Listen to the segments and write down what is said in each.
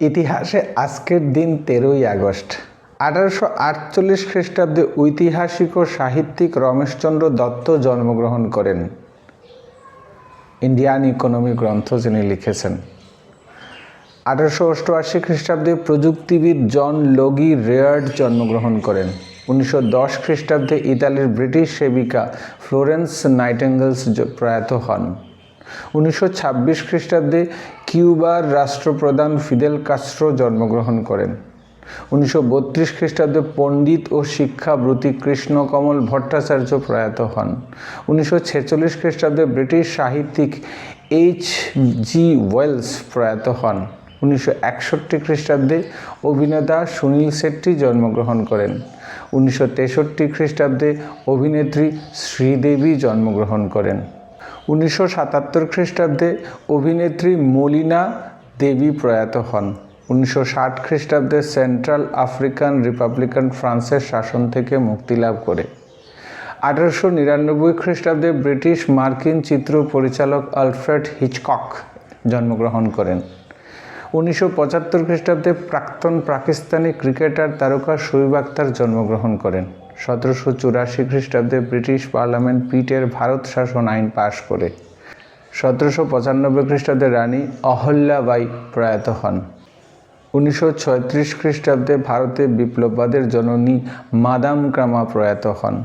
ইতিহাসে আজকের দিন তেরোই আগস্ট। আঠারোশো আটচল্লিশ খ্রিস্টাব্দে ঐতিহাসিক ও সাহিত্যিক রমেশচন্দ্র দত্ত জন্মগ্রহণ করেন। ইন্ডিয়ান ইকোনমি গ্রন্থ যিনি লিখেছেন। আঠারোশো অষ্টআশি খ্রিস্টাব্দে প্রযুক্তিবিদ জন লগি রেয়ার্ড জন্মগ্রহণ করেন। উনিশশো দশ খ্রিস্টাব্দে ইতালির ব্রিটিশ সেবিকা ফ্লোরেন্স নাইটেঙ্গেলস প্রয়াত হন। উনিশশো ছাব্বিশ খ্রিস্টাব্দে কিউবার রাষ্ট্রপ্রধান ফিদেল কাস্ট্রো জন্মগ্রহণ করেন। উনিশশো বত্রিশ খ্রিস্টাব্দে পণ্ডিত ও শিক্ষাব্রতী কৃষ্ণকমল ভট্টাচার্য প্রয়াত হন। উনিশশো ছেচল্লিশ খ্রিস্টাব্দে ব্রিটিশ সাহিত্যিক এইচ জি ওয়েলস প্রয়াত হন। উনিশশো একষট্টি খ্রিস্টাব্দে অভিনেতা সুনীল শেট্টি জন্মগ্রহণ করেন। উনিশশো তেষট্টি খ্রিস্টাব্দে অভিনেত্রী শ্রীদেবী জন্মগ্রহণ করেন। উনিশশো সাতাত্তর খ্রিস্টাব্দে অভিনেত্রী মলিনা দেবী প্রয়াত হন। উনিশশো ষাট খ্রিস্টাব্দে সেন্ট্রাল আফ্রিকান রিপাবলিকান ফ্রান্সের শাসন থেকে মুক্তি লাভ করে। আঠারোশো নিরানব্বই খ্রিস্টাব্দে ব্রিটিশ মার্কিন চিত্র পরিচালক আলফ্রেড হিচকক জন্মগ্রহণ করেন। উনিশশো পঁচাত্তর খ্রিস্টাব্দে প্রাক্তন পাকিস্তানি ক্রিকেটার তারকা শোয়েব আক্তার জন্মগ্রহণ করেন। সতেরোশো চুরাশি খ্রিস্টাব্দে ব্রিটিশ পার্লামেন্ট পিটের ভারত শাসন আইন পাশ করে। সতেরোশো পঁচানব্বই খ্রিস্টাব্দে রানী অহল্যাবাই প্রয়াত হন। উনিশশো ছয়ত্রিশ খ্রিস্টাব্দে ভারতে বিপ্লববাদের জননী মাদাম ক্রামা প্রয়াত হন।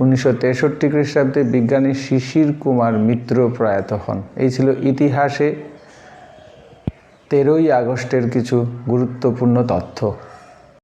উনিশশো তেষট্টি খ্রিস্টাব্দে বিজ্ঞানী শিশির কুমার মিত্র প্রয়াত হন। এই ছিল ইতিহাসে তেরোই আগস্টের কিছু গুরুত্বপূর্ণ তথ্য।